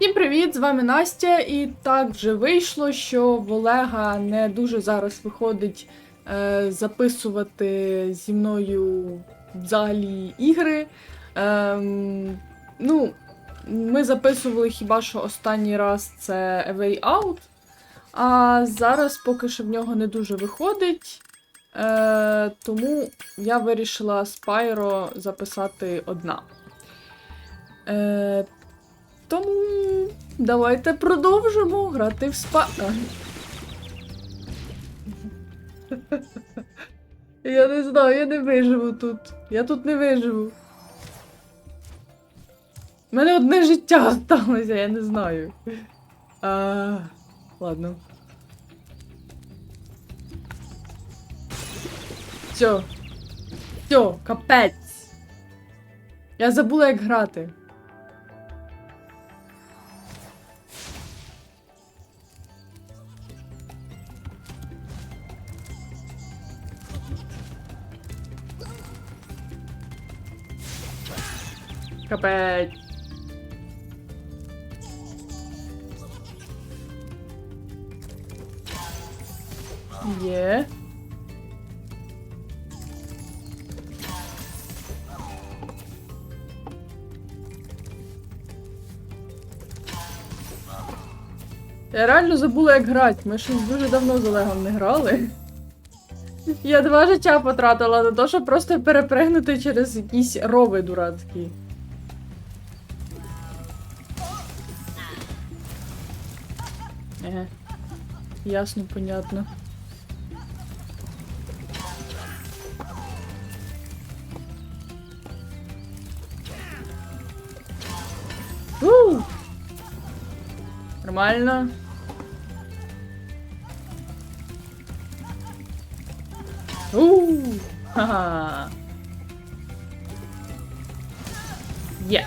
Всім привіт! З вами Настя. І так вже вийшло, що в Олега не дуже зараз виходить е, записувати зі мною взагалі ігри. Ем, ну, ми записували хіба що останній раз це A Way Out, а зараз поки що в нього не дуже виходить. Е, тому я вирішила Spyro записати одна. Е, тому давайте продовжимо грати в спа. Я не знаю, я не виживу тут. Я тут не виживу. У мене одне життя сталося, я не знаю. А, ладно. Все. Все, капець. Я забула, як грати. Капець. Є. Я реально забула, як грати. Ми щось дуже давно з Олегом не грали. Я два життя потратила на те, щоб просто перепригнути через якісь рови дурацькі. Еге. Ясно, понятно. У! Нормально. У! Ха-ха. Є.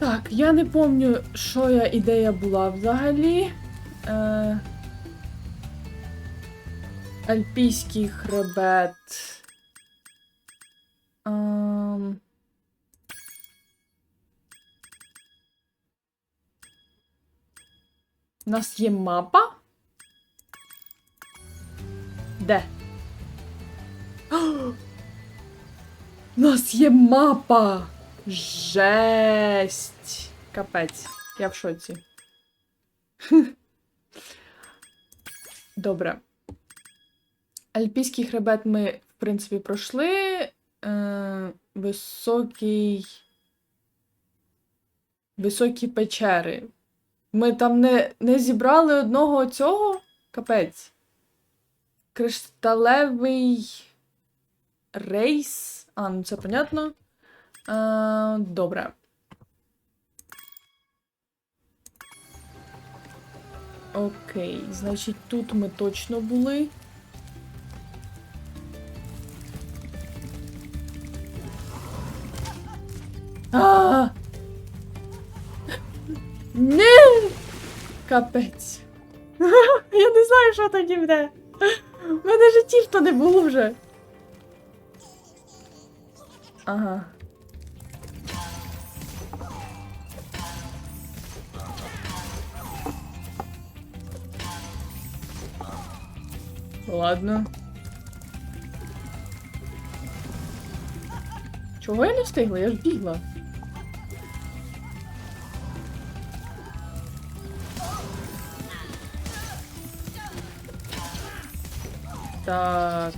Так, я не пам'ятаю, що я ідея була взагалі. Е... Альпійський хребет. Ем... У нас є мапа? Де? У нас є мапа! Жесть! Капець. Я в шоці. Добре. Альпійський хребет ми, в принципі, пройшли. Е, високий. Високі печери. Ми там не, не зібрали одного цього? Капець. Кришталевий рейс. А, ну це понятно. А, добре. Окей, значить, тут ми точно були. А! Не! Капець. Я не знаю, що тоді буде. У мене життів то не було вже. Ага. Ладно. Чого я не встигла? Я ж бігла. Так.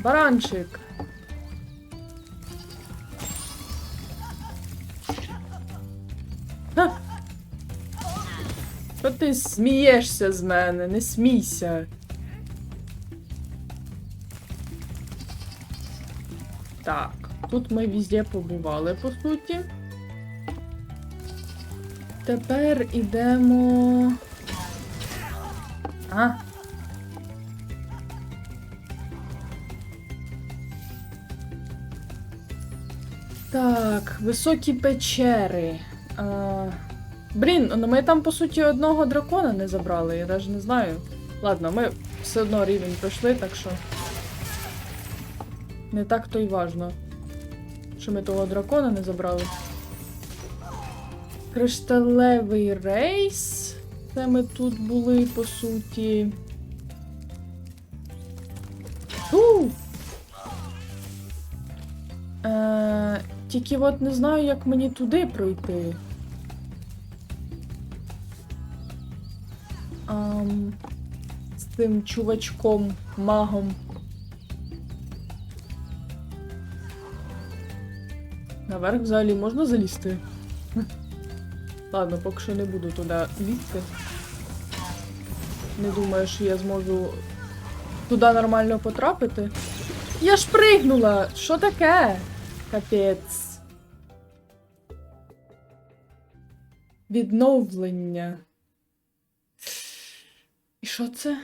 Баранчик. Ти смієшся з мене? Не смійся. Так, тут ми везде побували, по суті. Тепер ідемо. А. Так, високі печери. А, блін, ну ми там, по суті, одного дракона не забрали, я навіть не знаю. Ладно, ми все одно рівень пройшли, так що. Не так то й важно. що ми того дракона не забрали. Кришталевий рейс. Це ми тут були, по суті. Фу! Е, тільки от не знаю, як мені туди пройти. Ам, з тим чувачком, магом. Наверх взагалі можна залізти? Ладно, поки що не буду туди лізти. Не думаю, що я зможу туди нормально потрапити. Я ж пригнула! Що таке? Капець. Відновлення. І що це?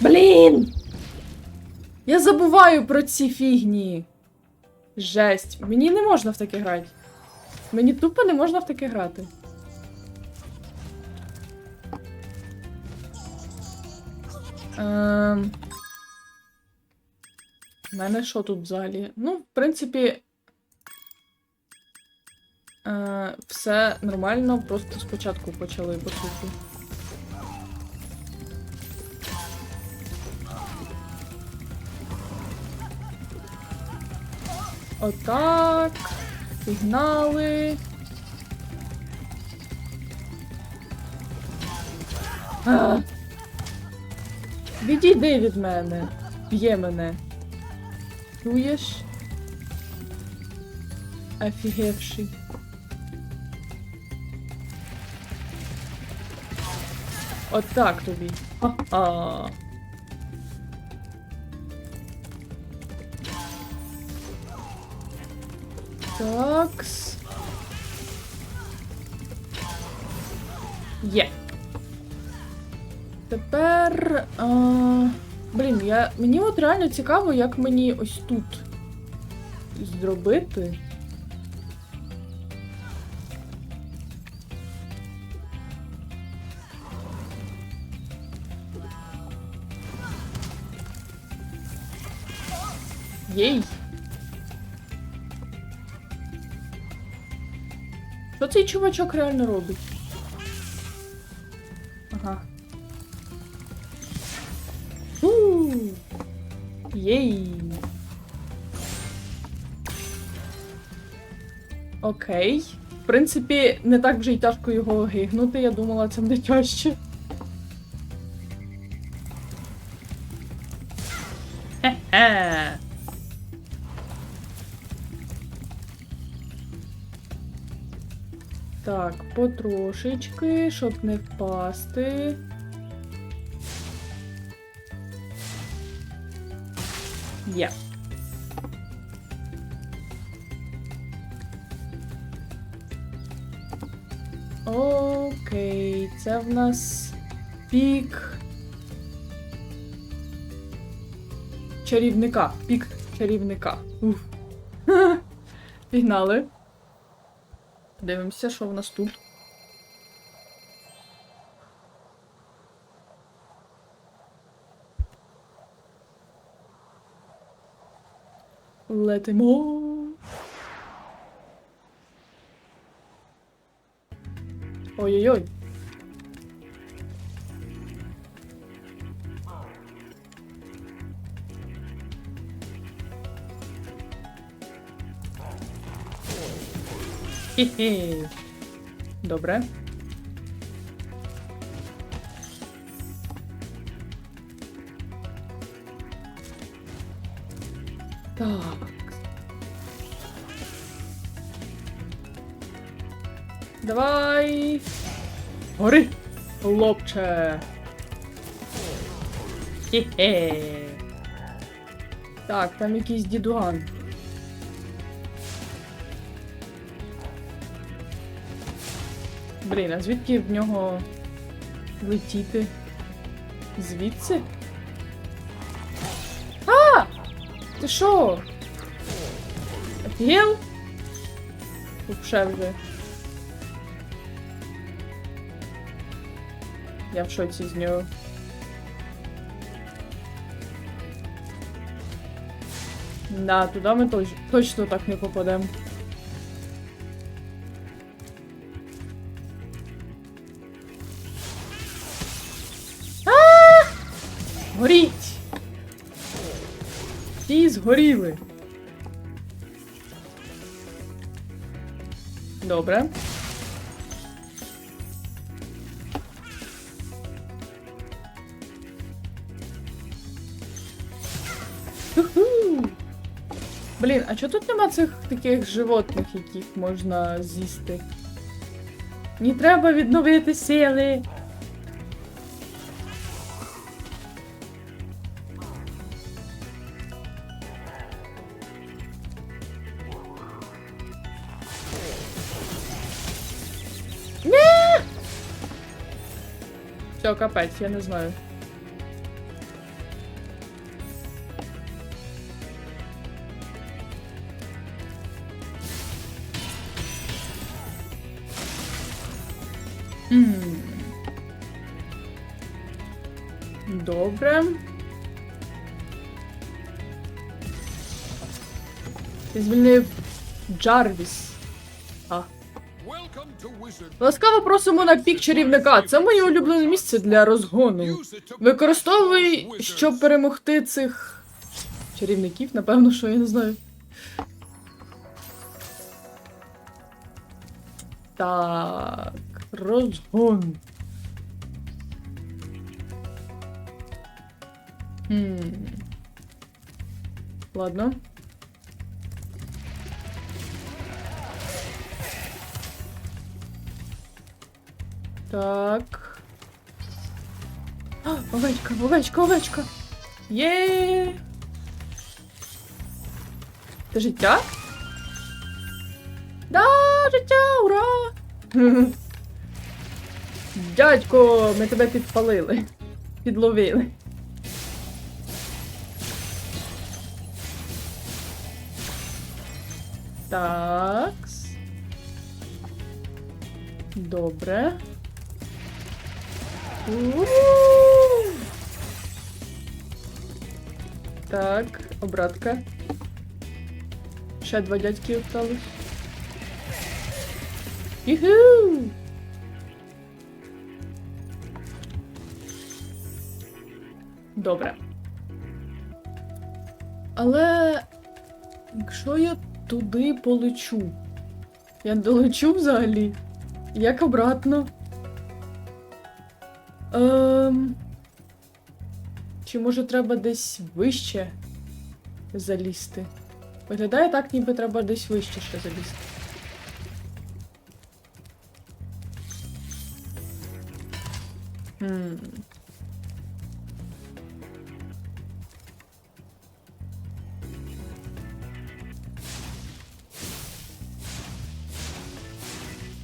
Блін! Я забуваю про ці фігні. Жесть. Мені не можна в таке грати. Мені тупо не можна в таке грати. Ем... У мене що тут взагалі? Ну, в принципі. Е, все нормально, просто спочатку почали, по суті. Отак. Сигнали. А! Відійди від мене. Б'є мене. Чуєш? Офігевший. Отак тобі. Ха-ха. Такс. Є. Тепер. А... Блін, я... мені от реально цікаво, як мені ось тут зробити. Єй. Що цей чувачок реально робить? Ага. Фу. Єй. Окей. В принципі, не так вже й тяжко його гигнути, я думала, це буде тяжче. Потрошечки, щоб не впасти. Є. Окей, це в нас пік. Чарівника. Пік чарівника. Уф. Пігнали. Дивимося, що в нас тут. Летимо. Ой-ой-ой. Хі-хі. Добре. Так. Давай. Гори, хлопче. Хе-хе. Так, там якийсь дідуган. Блін, а звідки в нього летіти? Звідси? А! Ти що? Офігел? Вообще вже. Я в шоці з нього. Да, туди ми точ точно так не попадемо. Горіть! Ті згоріли. Добре. Блін, а чого тут нема цих таких животних, яких можна з'їсти? Не треба відновити сили. Ні! Все, капець, я не знаю. Джарвіс. А. Ласкаво просимо на пік чарівника. Це моє улюблене місце для розгону. Використовуй, щоб перемогти цих чарівників, напевно, що я не знаю. Так, розгон. Хм. Ладно. Так. А, овечка, овечка, овечка. Є. Це життя? Да, життя, ура! Дядько, ми тебе підпалили. Підловили. Такс. Добре. Так, обратка. Ще два дядьки осталось. Юху! Добре. Але якщо я туди полечу, я долечу взагалі? Як обратно? Ем... Чи може треба десь вище залізти? Виглядає так, ніби треба десь вище ще залізти. Хм.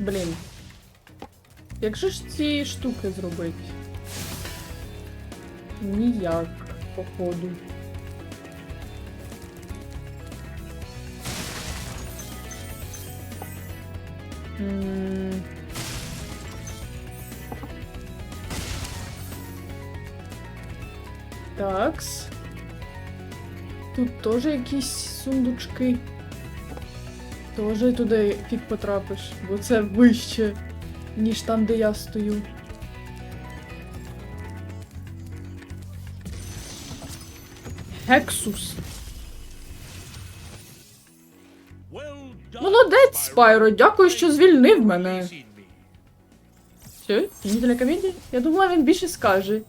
Блін. Як же ж ці штуки зробити? Ніяк, походу. Такс. Тут теж якісь сундучки. Тоже туди фіг потрапиш, бо це вище, ніж там, де я стою. Гексус. Молодець, Спайро, дякую, що звільнив мене. Що? Фінітеля комедії? Я думала, він більше скаже.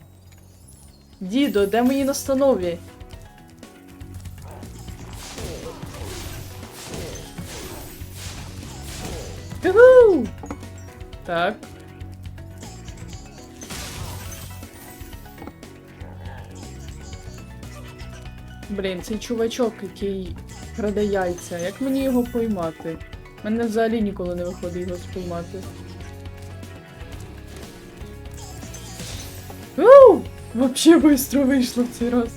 Дідо, де мої настанові? Так. Блін, цей чувачок, який краде яйця. Як мені його поймати? Мене взагалі ніколи не виходить його спіймати. Вообще быстро вийшло в цей раз.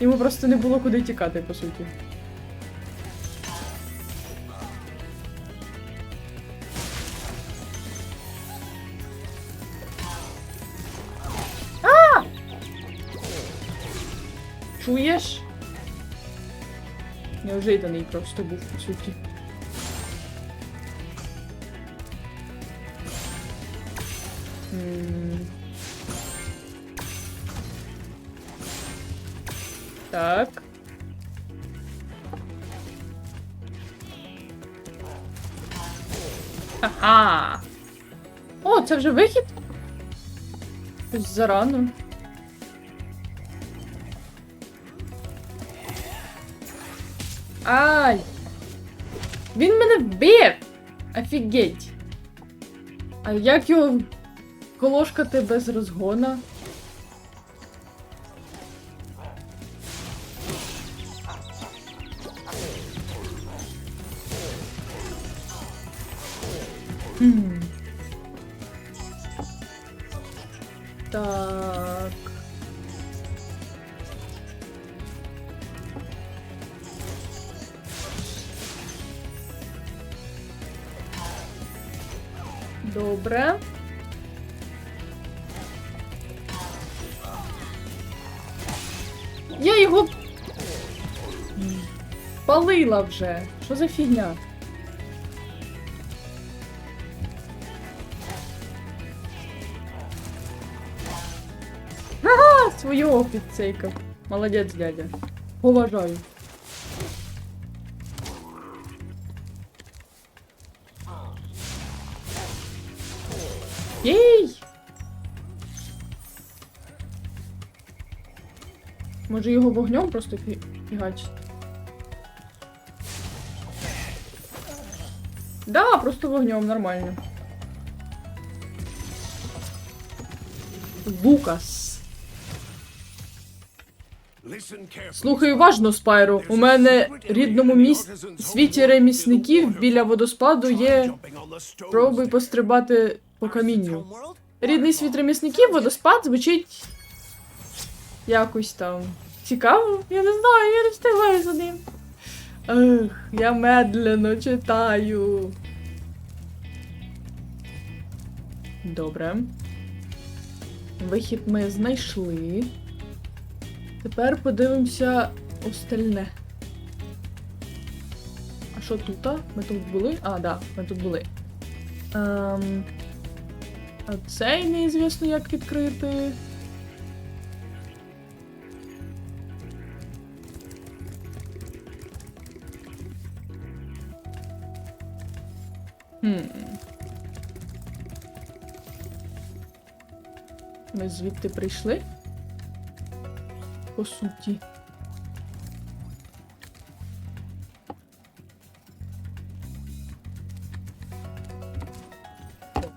Йому просто не було куди тікати, по суті. Чуєш? Неожиданий просто був, по суті. Так. Ага. О, це вже вихід? Зарано. Офігеть! А як його колошкати без розгона? Палила вже. Що за фігня? Ага, свого підцейкав. Молодець, дядя. Поважаю. Єй! Може його вогнем просто фі- Да, просто вогнем, нормально. Лукас. Слухай уважно, Спайро. У мене в рідному міс... світі ремісників біля водоспаду є. Пробуй пострибати по камінню. Рідний світ ремісників, водоспад звучить якось там. Цікаво? Я не знаю, я не встигаю за ним. Ех, я медленно читаю. Добре. Вихід ми знайшли. Тепер подивимося остальне. А що тут? Ми тут були? А, да, ми тут були. Ем, а цей неізвісно як відкрити. Хм. Ми звідти прийшли? По суті.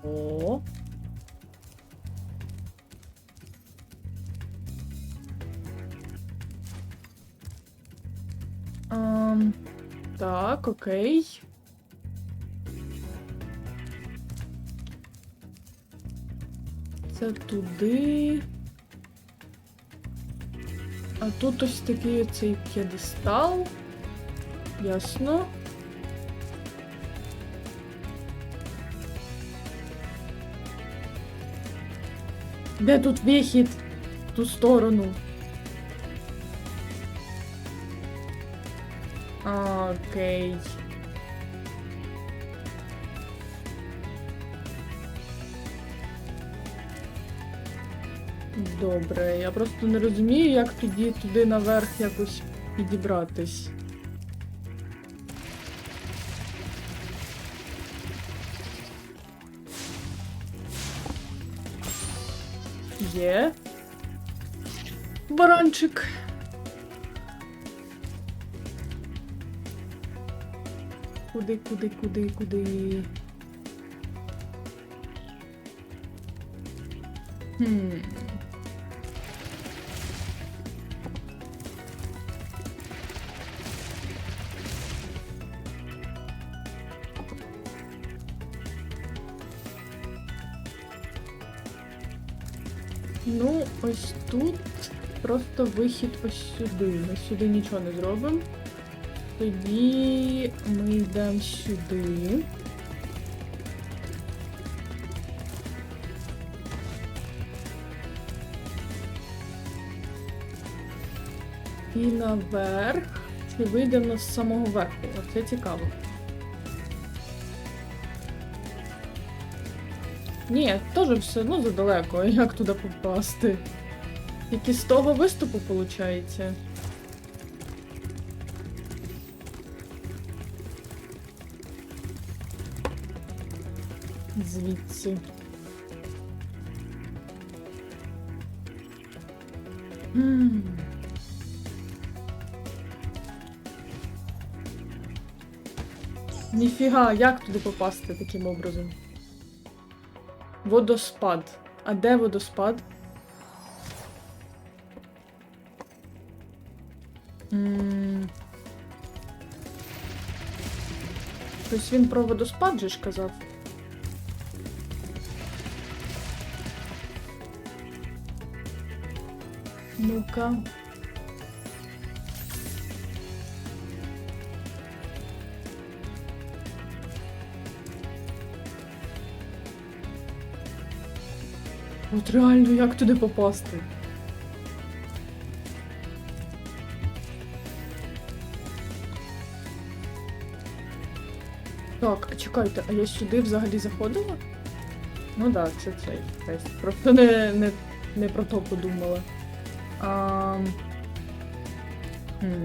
О. Так, окей. Це туди. А тут ось такий оцей п'єдестал. Ясно. Де тут вихід? В ту сторону. Окей. Добре, я просто не розумію, як тоді туди наверх якось підібратись. Є. Баранчик. Куди, куди, куди, куди? Хм. Тут просто вихід ось сюди. Ми сюди нічого не зробимо. Тоді ми йдемо сюди. І наверх. Чи вийдемо з самого верху? Оце цікаво. Ні, теж все одно задалеко. а Як туди попасти? Тільки з того виступу виходить. Звідси. М. Ніфіга, як туди попасти таким образом? Водоспад. А де водоспад? М. Він про водоспад же ж казав. Ну-ка. От реально, як туди попасти? Чекайте, а я сюди взагалі заходила? Ну так, да, це цей тест. Просто не, не, не про то подумала. А... хм.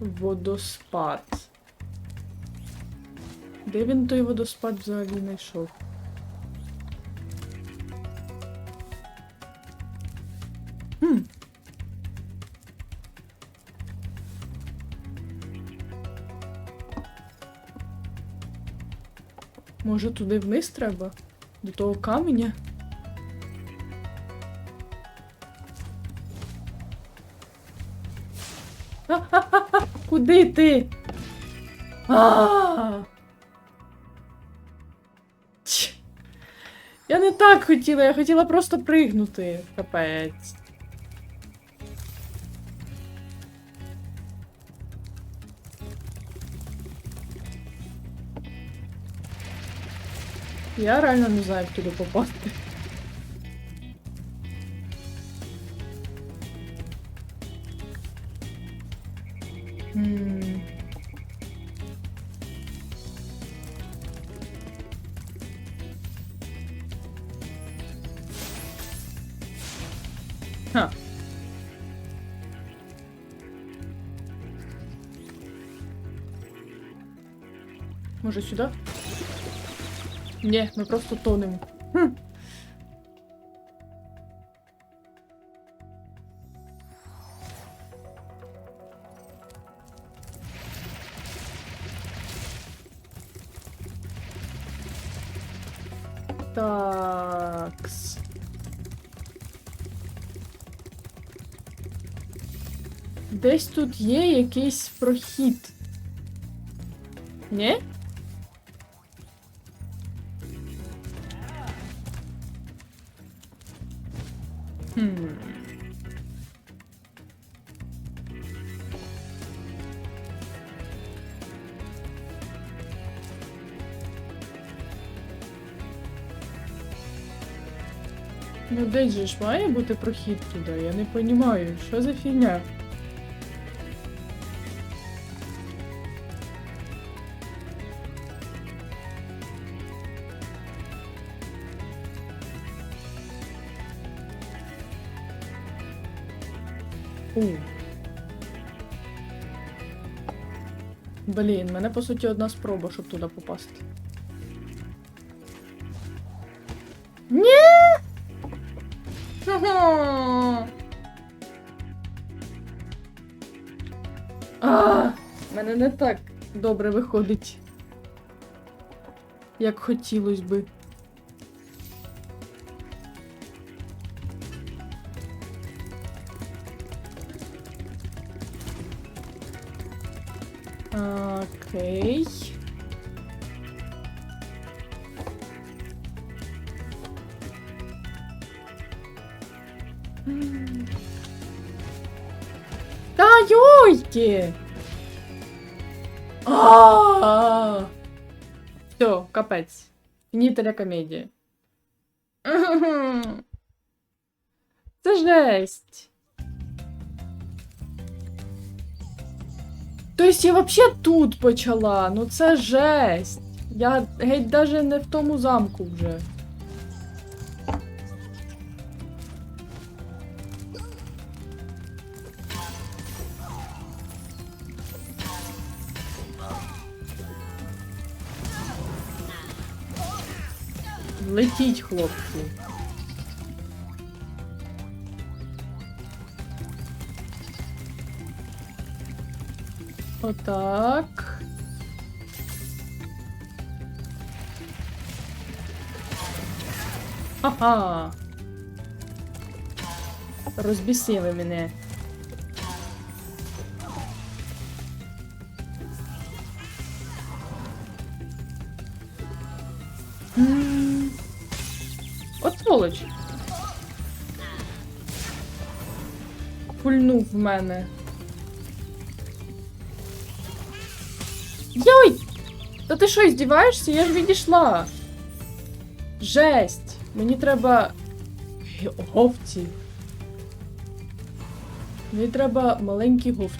Водоспад. Де він той водоспад взагалі знайшов? Може туди вниз треба? До того каменя? Куди ти? Я не так хотіла, я хотіла просто пригнути. Капець. Я реально не знаю, як туди попасти. М. Ха. Може сюди? Ні, ми просто тонемо. Хм. Такс. Десь тут є якийсь прохід. Ні? Десь же ж має бути прохід туди, я не розумію, що за фігня? У. Блін, мене по суті одна спроба, щоб туди попасти. Не так добре виходить, як хотілось би. Окей. Та йойки! Все, капець. Фінітеля комедії. Це жесть. Тобто я вообще тут почала. Ну це жесть. Я геть даже не в тому замку вже. Летіть, хлопці. Отак. Ага. Розбісили мене. В мене. Йой! Та ти що, здіваєшся? Я ж відійшла. Жесть! Мені треба. Говці. Мені треба маленькі говці.